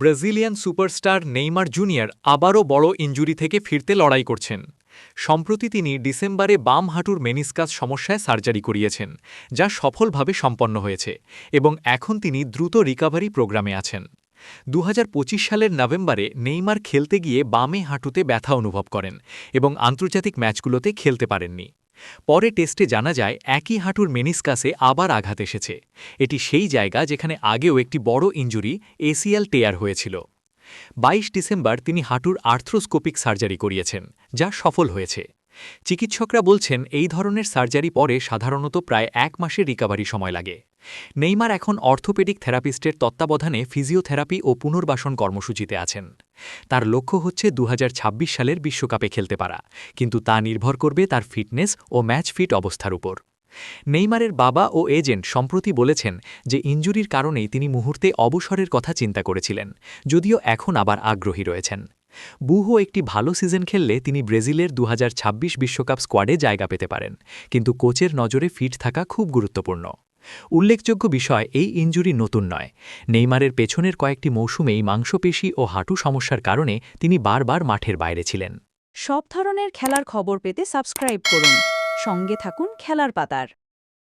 Brazilian superstar Neymar junior আবারও বড় injury থেকে ফিরতে লড়াই করছেন। সম্প্রতি তিনি ডিসেম্বরে বাম হাঁটুর মেনিসকাস সমস্যায় সার্জারি করিয়েছেন, যা সফলভাবে সম্পন্ন হয়েছে এবং এখন তিনি দ্রুত রিকাভারি প্রোগ্রামে আছেন। দু হাজার পঁচিশ সালের নভেম্বরে নেইমার খেলতে গিয়ে বামে হাঁটুতে ব্যথা অনুভব করেন এবং আন্তর্জাতিক ম্যাচগুলোতে খেলতে পারেননি। পরে টেস্টে জানা যায় একই হাঁটুর মেনিসকাসে আবার আঘাত এসেছে। এটি সেই জায়গা যেখানে আগেও একটি বড় ইঞ্জুরি এসিএল টেয়ার হয়েছিল। বাইশ ডিসেম্বর তিনি হাঁটুর আর্থ্রোস্কোপিক সার্জারি করিয়েছেন, যা সফল হয়েছে। চিকিৎসকরা বলছেন, এই ধরনের সার্জারি পরে সাধারণত প্রায় এক মাসের রিকাভারি সময় লাগে। নেইমার এখন অর্থোপেডিক থেরাপিস্টের তত্ত্বাবধানে ফিজিওথেরাপি ও পুনর্বাসন কর্মসূচিতে আছেন। তার লক্ষ্য হচ্ছে দু হাজার ছাব্বিশ সালের বিশ্বকাপে খেলতে পারা, কিন্তু তা নির্ভর করবে তার ফিটনেস ও ম্যাচ ফিট অবস্থার উপর। নেইমারের বাবা ও এজেন্ট সম্প্রতি বলেছেন যে ইঞ্জুরির কারণেই তিনি মুহূর্তে অবসরের কথা চিন্তা করেছিলেন, যদিও এখন আবার আগ্রহী রয়েছেন। বুহো একটি ভালো সিজন খেললে তিনি ব্রাজিলের দু বিশ্বকাপ স্কোয়াডে জায়গা পেতে পারেন, কিন্তু কোচের নজরে ফিট থাকা খুব গুরুত্বপূর্ণ। উল্লেখযোগ্য বিষয়, এই ইঞ্জুরি নতুন নয়। নেইমারের পেছনের কয়েকটি মৌসুমেই মাংসপেশি ও হাঁটু সমস্যার কারণে তিনি বারবার মাঠের বাইরে ছিলেন। সব ধরনের খেলার খবর পেতে সাবস্ক্রাইব করুন। সঙ্গে থাকুন খেলার পাতার।